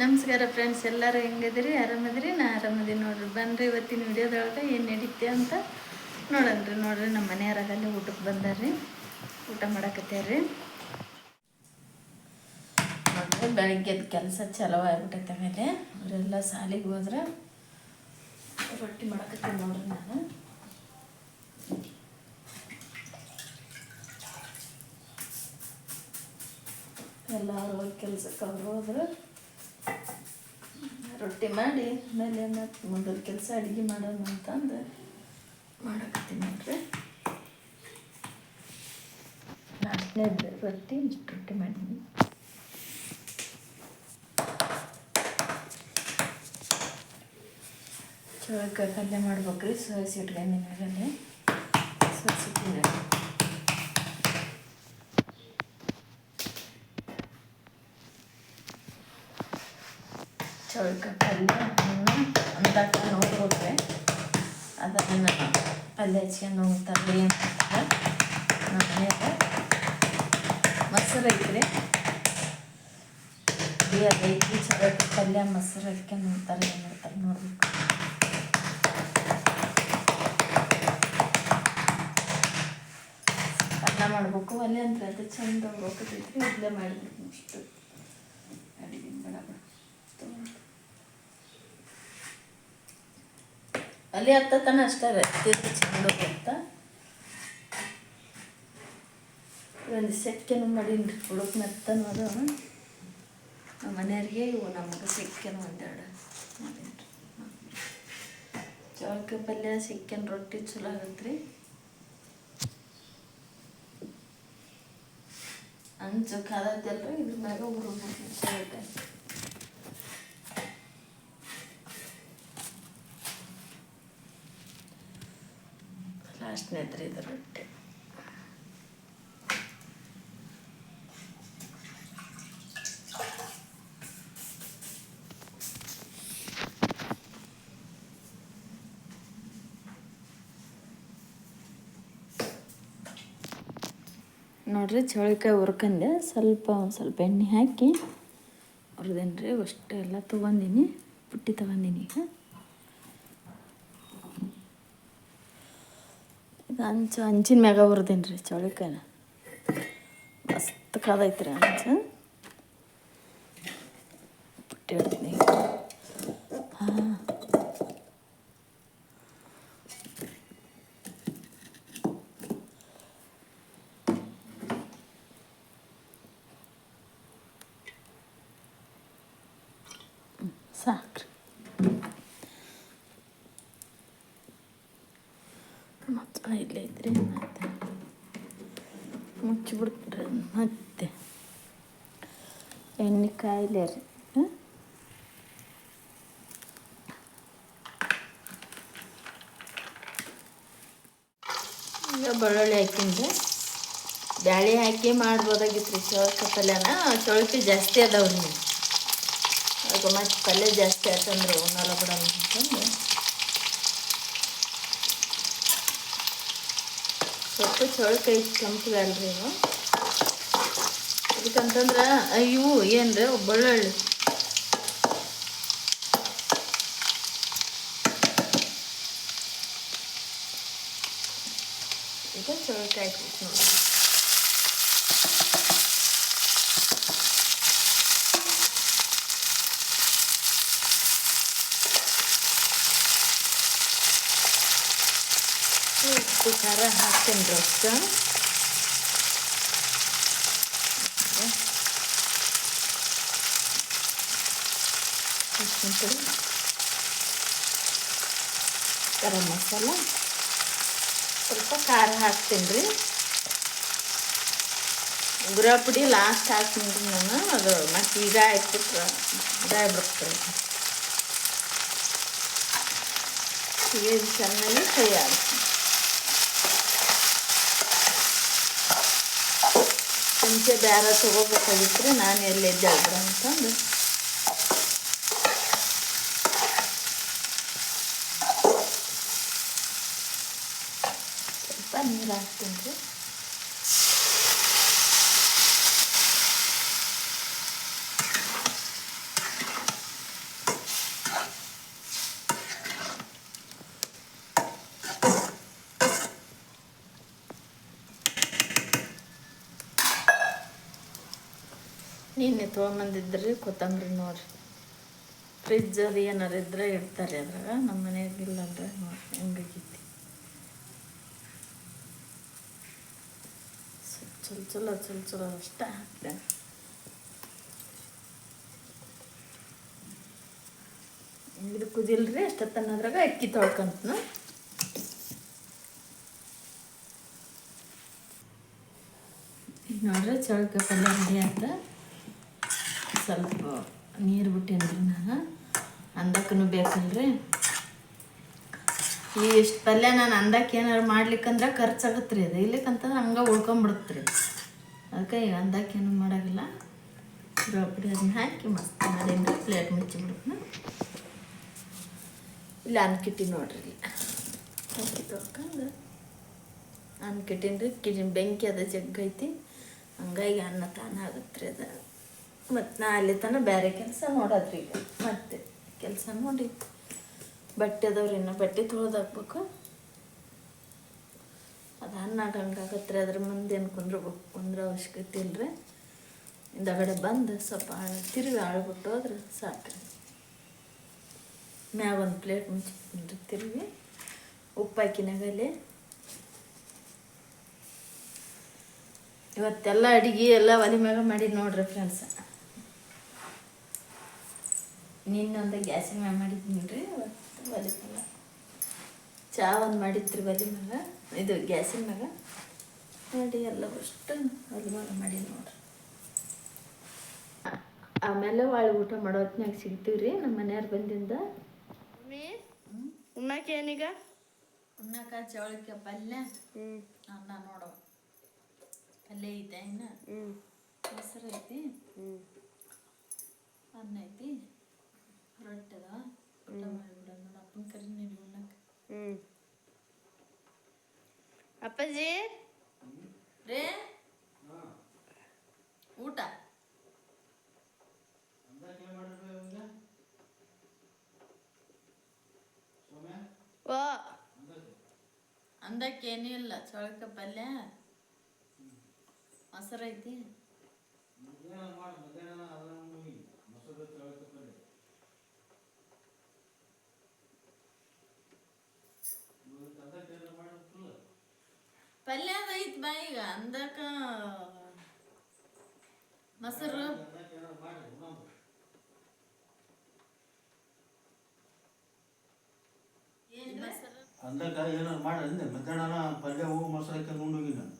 ನಮಸ್ಕಾರ ಫ್ರೆಂಡ್ಸ್ ಎಲ್ಲರೂ ಹೆಂಗದಿರಿ ಆರಾಮದಿರಿ ನಾ ಆರಾಮದೀನಿ ನೋಡ್ರಿ. ಬನ್ರಿ ಇವತ್ತಿನ ವಿಡಿಯೋದೊಳಗೆ ಏನು ನಡೀತೆ ಅಂತ ನೋಡನ್ರಿ. ನೋಡ್ರಿ, ನಮ್ಮ ಮನೆಯವ್ರಾಗಲ್ಲಿ ಊಟಕ್ಕೆ ಬಂದಾರ್ರಿ. ಊಟ ಮಾಡಕತ್ಯಾರ್ರಿ. ನೋಡ್ರಿ ಬೆಳಗ್ಗೆದ ಕೆಲಸ ಚಲೋ ಆಗ್ಬಿಟ್ಟೈತೆ ಆಮೇಲೆ. ಅವರೆಲ್ಲ ಸಾಲಿಗೆ ಹೋದ್ರೆ ರೊಟ್ಟಿ ಮಾಡಕತ್ತೀನಿ ನೋಡ್ರಿ ನಾನು. ಎಲ್ಲರೂ ಹೋಗಿ ಕೆಲ್ಸಕ್ಕೆ ಅವ್ರು ಹೋದ್ರೆ ರೊಟ್ಟಿ ಮಾಡಿ, ಆಮೇಲೆ ಮತ್ತೆ ಮುಂದಿನ ಕೆಲಸ ಅಡುಗೆ ಮಾಡೋದು ಅಂತಂದು. ಮಾಡಕತ್ತೀನಿ ನೋಡ್ರಿ. ನಾಲ್ಕನೇದು ರೊಟ್ಟಿ ಇಷ್ಟು ರೊಟ್ಟಿ ಮಾಡೀನಿ ಕಾಯಿ ಪಲ್ಯ ಮಾಡ್ಬೇಕ್ರಿ ಸೋಸಿ ಇಟ್ಕೊಂಡಿನಿ ಸೋಸಿ ಸೋಸಿ ಇಟ್ಟಿನಿ ಚೌಳಿಕಾಯಿ ಪಲ್ಯ ಅನ್ನ ಅಂತಾಕ ನೋಡ್ಬಿಟ್ರೆ ಅದನ್ನು ಪಲ್ಯ ಹಚ್ಕೊಂಡು ಹೋಗ್ತಾರೆ ಏನು ಮಾಡ್ತಾರೆ ನಮ್ಮ ಮನ್ಯಾಗ ಮೊಸರು ಐತ್ರಿ ಅದು ಐತಿ ಚೌಳಿಕಾಯಿ ಪಲ್ಯ ಮೊಸರು ಹಾಕ್ಕೊಂಡು ಹೋಗ್ತಾರೆ ಏನು ಮಾಡ್ತಾರೆ ನೋಡ್ಬೇಕು ಅನ್ನ ಮಾಡ್ಬೇಕು ಒಲೆ ಅಂತ ಅದು ಚಂದ ಹೋಗ್ತೈತ್ರಿ ಇಲ್ಲೇ ಮಾಡಿಬಿಡ್ತೀನಿ ಅಷ್ಟು ಅಡಿಗೆ ಬೇಡ ಬೇಡ ಅಲ್ಲಿ ಹತ್ತತನ ಅಷ್ಟೇ ತಿರುಗಿ ತಿರ್ಗಿ ಅಂತ. ಒಂದು ಸೆಕ್ಕೆನು ಮಾಡೀನಿ ಹುಡುಕ್ ಮೆತ್ತನು ಅದು ನಮ್ಮ ಮನೆಯವ್ರಿಗೆ ಇವು ನಮಗೆ ಸಿಕ್ಕೇನು ಒಂದೆರಡು ಮಾಡೀನಿ ಚೌಕ ಪಲ್ಯ ಸಿಕ್ಕೇನು ರೊಟ್ಟಿ ಚಲೋ ಆಗತ್ತೆ ರೀ ಅಂಚು ಕಾದತ್ತಲ್ರಿ ಇದ್ರ ಮ್ಯಾಗ ಉರು ಲಾಸ್ಟ್ನೇದ್ರಿ ಇದು ರೊಟ್ಟಿ ನೋಡ್ರಿ ಚೌಳಿಕಾಯಿ ಹುರ್ಕಂಡೆ, ಸ್ವಲ್ಪ ಒಂದು ಸ್ವಲ್ಪ ಎಣ್ಣೆ ಹಾಕಿ, ಹುರಿದೇನ್ರಿ, ಅಷ್ಟೆಲ್ಲ ತೊಗೊಂಡಿನಿ, ಪುಟ್ಟಿ ತೊಗೊಂಡಿನಿ ಈಗ. ಇದು ಅಂಚು ಅಂಚಿನ ಮ್ಯಾಗ ಹುರಿದೇನಿ ರೀ ಚೌಳಿಕಾಯಿನ ಮಸ್ತ್ ಕಾದೈತ್ರಿ ಅಂಚು ಪುಟ್ಟಿ ಹಿಡ್ತೀನಿ ಹಾಂ ಸಾಕ್ರಿ ಮತ್ತೆ ಇಲ್ಲೇ ಐತ್ರಿ ಮತ್ತೆ ಮುಚ್ಚಿಬಿಡ್ತಾರೆ ಮತ್ತೆ ಎಣ್ಣೆ ಕಾಯಿಲೆ ರೀ ಈಗ ಬೆಳ್ಳುಳ್ಳಿ ಹಾಕಿಂದೆ ಬ್ಯಾಳೆ ಹಾಕಿ ಮಾಡ್ಬೋದಾಗಿತ್ತು ರೀ ಚೌಳಿಕಾಯಿ ಪಲ್ಯನ ಚೌಳಿಕಾಯಿ ಜಾಸ್ತಿ ಅದಾವ್ರಿ ನೀವು ಅದಕ್ಕೆ ಮತ್ತೆ ಪಲ್ಯ ಜಾಸ್ತಿ ಆಯ್ತಂದ್ರೆ ಉಣ್ಣಲ್ಲ ಬಿಡಲ್ಲ ಅಂತಂದು. ಸ್ವಲ್ಪ ಚೌಳಿಕಾಯಿ ಕೆಂಪಗಲ್ರಿ ಇವು. ಅದಕ್ಕಂತಂದ್ರೆ ಇವು ಏನು ರೀ ಬೆಳ್ಳುಳ್ಳಿ. ಈಗ ಚೌಳಿಕಾಯಿ ಹಾಕ್ಬೇಕು ನೋಡಿ ಉಪ್ಪು ಖಾರ ಹಾಕ್ತೀನಿ ರೊಕ್ಕ ಗರಂ ಮಸಾಲ. ಸ್ವಲ್ಪ ಖಾರ ಹಾಕ್ತೀನಿ ರೀ. ಉಗುರ ಪುಡಿ ಲಾಸ್ಟ್ ಹಾಕ್ತೀನಿ ರೀ ನಾನು. ಅದು ಮತ್ತು ಈಗ ಹಾಕ್ಬಿಟ್ರೆ ಇದಾಗ್ಬಿಡ್ತಾರೆ ಈಗ ಚೆನ್ನಾಗಿ ಕೈ ಆಗುತ್ತೆ. ಮುಂಚೆ ಬೇರೆ ತೊಗೋಬೇಕಾಗಿತ್ತು ನಾನು ಎಲ್ಲಿ ಅದ್ರ ಅಂತಂದು. ನೀರು ಹಾಕ್ತೀನಿ ರೀ ನಿನ್ನೆ ತೊಗೊಂಬಂದಿದ್ರಿ ಕೊತ್ತಂಬರಿ ನೋಡಿರಿ ಫ್ರಿಜ್ ಏನಾರು ಇದ್ರೆ ಇಡ್ತಾರೆ ಅದ್ರಾಗ ನಮ್ಮ ಮನೆಯಾಗಿಲ್ಲ ಅಂದ್ರೆ ಹೆಂಗಾಗಿತ್ತು? ಚಲೋ ಚಲೋ ಚಲೋ ಚಲೋ ಅಷ್ಟೇ. ಹಾಕ್ತೇನೆ ಇದು ಕುದಿಲ್ರಿ ಅಷ್ಟೊತ್ತನ ಅದ್ರಾಗ ಅಕ್ಕಿ ತೊಳ್ಕೊಂತನು. ನೋಡ್ರಿ, ಚಳಕ ಪಲ್ಯ ರೆಡಿ ಅಂತ ಸ್ವಲ್ಪ ನೀರು ಬಿಟ್ಟೇನ್ರಿ ನಾನು ಅಂದಕ್ಕೂ ಬೇಕಲ್ರಿ. ಈ ಇಷ್ಟು ಪಲ್ಯ ನಾನು ಅಂದಕ್ಕೆ ಏನಾರು ಮಾಡ್ಲಿಕ್ಕಂದ್ರೆ ಖರ್ಚಾಗತ್ತೆ ರೀ ಅದು. ಇಲ್ಲಿಕ್ಕಂತಂದ್ರೆ ಹಂಗೆ ಉಳ್ಕೊಂಬಿಡುತ್ತೆ ರೀ ಅದಕ್ಕೆ ಈಗ ಅಂದಕ್ಕೆ ಏನು ಮಾಡೋಂಗಿಲ್ಲ. ಅದನ್ನ ಹಾಕಿ ಮಸ್ತ್ ಮಾಡಿಂದ ಪ್ಲೇಟ್ ಮುಚ್ಚಿಬಿಡ್ತೀನಿ. ಇಲ್ಲ ಅನ್ಕಿಟ್ಟಿ ನೋಡ್ರಿ ಅಕ್ಕಿ ತೊಳ್ಕೊಂಡು ಅನ್ಕಿಟ್ಟಿನಿ ರೀ ಕಿಡಿ ಬೆಂಕಿ ಅದ ಜಗ್ಗೈತಿ ಹಂಗಾಗಿ ಅನ್ನ ತಾನ ಆಗುತ್ತೆ ರೀ ಅದು. ಮತ್ತು ನಾ ಅಲ್ಲಿ ತನಕ ಬೇರೆ ಕೆಲಸ ನೋಡೋದ್ರಿ ಈಗ. ಮತ್ತೆ ಕೆಲಸ ನೋಡಿ. ಬಟ್ಟೆ ಅದಾವ್ರಿ ಇನ್ನು. ಬಟ್ಟೆ ತೊಳೆದಾಕ್ಬೇಕು ಅದು ಅನ್ನ ಹಂಗಾಗತ್ತೆ ರೀ ಅದ್ರ ಮುಂದೆ ಏನು ಕುಂದ್ರಬೇಕು? ಕುಂದ್ರ ಅವಶ್ಯಕತೆ ಇಲ್ಲರಿ ಹಿಂದಗಡೆ ಬಂದು ಸ್ವಲ್ಪ ತಿರುವಿ ಆಳ್ಬಿಟ್ಟು ಹೋದ್ರೆ ಸಾಕ್ರಿ. ಮ್ಯಾಗ ಒಂದು ಪ್ಲೇಟ್ ಮುಚ್ಚಿಕೊಂಡ್ರಿ ತಿರುವಿ ಉಪ್ಪು ಹಾಕಿನಾಗಲ್ಲಿ ಇವತ್ತೆಲ್ಲ ಅಡಿಗೆ ಎಲ್ಲ ಒಲೆ ಮ್ಯಾಗ ಮಾಡಿ ನೋಡ್ರಿ ಫ್ರೆಂಡ್ಸ್. ನಿನ್ನೊಂದು ಗ್ಯಾಸಿನ ಮ್ಯಾಗ ಮಾಡಿದ್ದೀನಿ ರೀ ಒಲೆ ಚಾ ಒಂದು ಮಾಡಿತ್ರಿ ಒಲೆ ಮಗ ಇದು ಗ್ಯಾಸಿನ ಮಗ. ನೋಡಿ ಎಲ್ಲ ಅಷ್ಟು ಒಲೆ ಮಗ ಮಾಡಿ ನೋಡ್ರಿ. ಆ- ಆಮೇಲೆ ಒಳ್ಳೆ ಊಟ ಮಾಡೋ ಹೊತ್ನ್ಯಾಗ ಸಿಗ್ತೀವಿ ರೀ ನಮ್ಮ ಮನೆಯವ್ರು ಬಂದಿಂದ. ಉಣ್ಣಾಕೆ ಏನೀಗ? ಉಣ್ಣಾಕ ಚವಳಿಕೆ ಪಲ್ಯ ಹ್ಮ್. ಅನ್ನ ನೋಡೋ. ಪಲ್ಯ ಐತೆ ಇನ್ನ. ಹ್ಮ್. ಹೆಸರು ಐತಿ. ಹ್ಮ್. ಅನ್ನ ಐತಿ ರೊಟ್ಟಿ ಅದ ಊಟ ಮಾಡಿಬಿಡೋಣ ನೋಡು ಅಪ್ಪನ ಕರಿ ನೀನು ಉಣ್ಣಕ್ಕೆ ಹ್ಮ್ ಅಪ್ಪಾಜಿ? ರೇ? ಊಟ? ಓ. ಅಂದಕ್ಕೆ ಏನೂ ಇಲ್ಲ ಚೊಳಕ ಪಲ್ಯ. ಮೊಸರು ಐತಿ ಪಲ್ಯ ಐತ್ ಬಾ ಈಗ ಅಂದಕ ಮೊಸರು. ಅಂದಾಗ ಏನಾರು ಮಾಡಿ ಅಂದೆ ಮಧ್ಯಾಹ್ನ ಪಲ್ಯ ಹೂ ಮೊಸರು ಹಾಕಿ ಉಂಡೋಗಿ ನಾನು.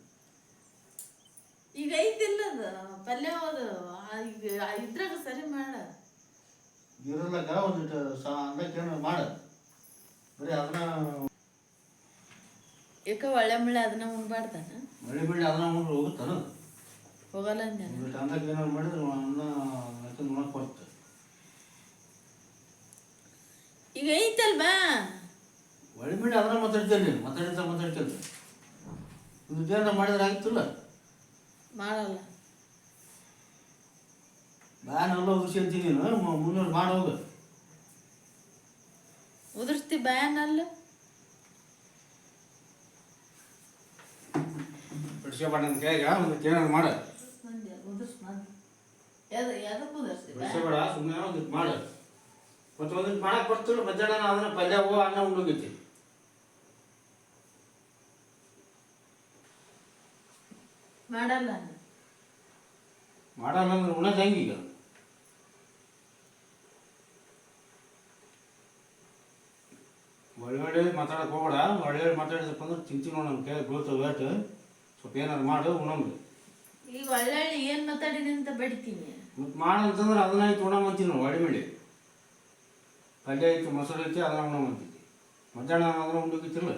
ಈಗ ಐತಿಲ್ಲ ಅದು ಪಲ್ಯ ಅದು ಈಗ ಇದ್ರಾಗ ಸರಿ ಮಾಡ. ಇರಲ್ಲಕ ಒಂದಿಟ್ಟು ಸಾ ಅಂದಕ್ಕೆ ಏನಾರು ಮಾಡ. ಬರೀ ಅದನ್ನ ಯಾಕ ಒಳ್ಳೆ ಮಳೆ ಅದನ್ನ ಉಣ್ಬಾರ್ದನ? ಮಳೆ ಬೀಳಿ ಅದನ್ನ ಉಂಡ್ರೆ ಹೋಗುತ್ತಾನ ಹೋಗಲ್ಲ ಅಂದ ಒಂದಿಟ್ಟು ಏನಾದ್ರು ಏನಾರು ಮಾಡಿದ್ರೆ ಅನ್ನ ಹಾಕಿ ಉಣಕ್ಕೆ ಬರ್ತದೆ ಈಗ ಐತಲ್ವಾ? ಒಳ್ಳೆ ಬೀಳಿ ಅದನ್ನ ಮಾತಾಡ್ತೇನೆ ನೀನು ಮಾತಾಡ್ತಾ ಮಾತಾಡ್ತೇನೆ. ಒಂದು ಏನಾರು ಮಾಡಿದ್ರೆ ಆಗ್ತಿಲ್ಲ ಮಾಡಲ್ಲ. ಬ್ಯಾನೆಲ್ಲ ಉಸಿ ಅಂತೀನಿ ನೀನು ಮುನ್ನೂರು ಮಾಡಿ ಹೋಗು. ಉದುರ್ಸ್ತಿ ಬ್ಯಾನಲ್ಲ ಬಿಡ್ಸ್ಕೊಬೇಡ ನನ್ನ ಕೈಯಾಗ ಒಂದಿಟ್ಟು ಏನಾರು ಮಾಡ ಉದುರ್ಸ್ ಮಂದಿ ಎದು ಎದಕ್ಕೆ ಉದುರ್ಸ್ತಿ ಬ್ಯಾ ಬಿಡ್ಸ್ಕೊಬೇಡ ಸುಮ್ಮನೆ ಒಂದಿಟ್ಟು ಮಾಡು ಮತ್ತು ಒಂದಿಟ್ಟು ಮಾಡಕ್ಕೆ ಬರ್ತಿಲ್ಲ ಮಧ್ಯಾಹ್ನ ಅದನ್ನ ಪಲ್ಯ ಹೂ ಅನ್ನ ಉಂಡೋಗೈತಿ ಮಾಡಲ್ಲ ನಾನು. ಮಾಡಲ್ಲ ಅಂದ್ರೆ ಉಣ್ಣೋದು ಹೆಂಗೀಗ ಒಳ್ಳೊಳ್ಳೆ ಮಾತಾಡಕ್ಕೆ ಹೋಗ್ಬೇಡ ಒಳ್ಳೆ ಮಾತಾಡಿದಪ್ಪ ಅಂದ್ರೆ ತಿಂತೀನಿ ನೋಡು ನಮ್ಮ ಕೈ ಬೀಳ್ತವೆ ವೇಟ್ ಸ್ವಲ್ಪ ಏನಾರು ಮಾಡು ಉಣಮ್ರಿ ಈಗ ಏನು ಮಾತಾಡಿದೆ ಅಂತ ಬಡಿತೀನಿ. ಮತ್ತು ಮಾಡಂತಂದ್ರೆ ಅದನ್ನ ಆಯ್ತು ಉಣಮಂತೀನಿ ನಾವು ಮೇಲೆ ಪಲ್ಯ ಐತಿ ಮೊಸರು ಐತಿ ಅದನ್ನ ಉಣಮಂತೀನಿ ಮಧ್ಯಾಹ್ನ ಅದನ್ನ ಉಂಡೋಗಿತ್ತಿಲ್ಲ?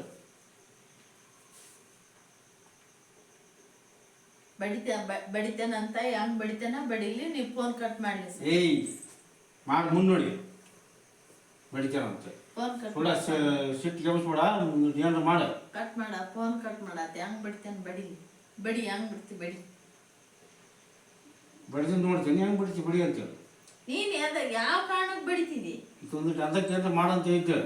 ಬಡಿತ ಬಡಿತೇನಂತ ಹೆಂಗ್ ಬಡಿತೇನ ಬಡಿಲಿ ನೀವು ಫೋನ್ ಕಟ್ ಮಾಡಿ ಏಯ್ ಮಾಡಿ ಮುನ್ನೋಡಿ. ಬಡಿತೇನಂತೆ. ಫೋನ್ ಕಟ್ ಸುಳ್ಳ ಸಿಟ್ಟು ಕೆಮಿಸ್ಬೇಡ ಏನಾರು ಮಾಡು ಕಟ್ ಮಾಡ ಫೋನ್ ಕಟ್ ಮಾಡತ್ತೆ ಹೆಂಗ್ ಬಿಡ್ತೇನೆ ಬಡಿ ಬಡಿ ಹೆಂಗ್ ಬಿಡ್ತಿ ಬಡಿ ಬಡಿದು ನೋಡ್ತೀನಿ ಹೆಂಗೆ ಬಿಡ್ತಿ ಬಿಡಿ ಅಂತ ನೀನ್ ಅದ ಯಾವ ಕಾರಣಕ್ಕೆ ಬಡಿತಿದಿ ಇದೊಂದಿಟ್ಟು ಅದಕ್ಕೆ ಏನಾರು ಮಾಡಂತ ಐತೆ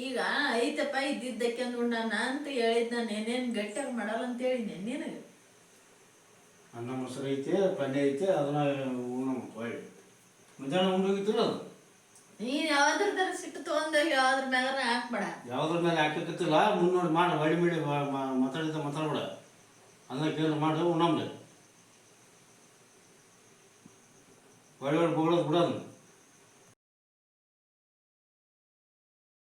ಈಗ ಐತಪ್ಪ ಇದ್ದಿದ್ದಕ್ಕೆ ಉಂಡಾನ ಅಂತ ಹೇಳಿದ್ ನಾನು ಏನೇನ್ ಗಟ್ಟಿಯಾಗಿ ಮಾಡಲ್ಲ ಅಂತ ಹೇಳಿನಿ ನಿನಗೆ ಅನ್ನ ಮೊಸರು ಐತೆ ಪಲ್ಯ ಐತೆ ಅದನ್ನ ಉಣ್ಣು ಹೊಳ್ಳಿ ಮಧ್ಯಾಹ್ನ ಉಂಡೋಗಿತ್ತಿಲ್ಲ ಅದು ನೀನು ಯಾವ್ದ್ರದಾರ ಸಿಟ್ಟು ತೊಗೊಂಡು ಯಾವ್ದ್ರ ಮ್ಯಾಗ ಹಾಕ್ಬೇಡ ಯಾವ್ದ್ರ ಮೇಲೆ ಹಾಕಕತ್ತಿಲ್ಲ ಮುಂದೆ ನೋಡಿ ಮಾಡಿ ಹೊಳ್ಳಿ ಮಾಡಿ ಮಾತಾಡಿದ ಮಾತಾಡ್ಬೇಡ ಅದನ್ನ ಕೇಳಿ ಮಾಡು ಉಣ್ಣಮ್ಲೆ ಒಳ್ಳೆ ಒಳ್ಳೆ ಬೋಳೋದು ಬಿಡೋದು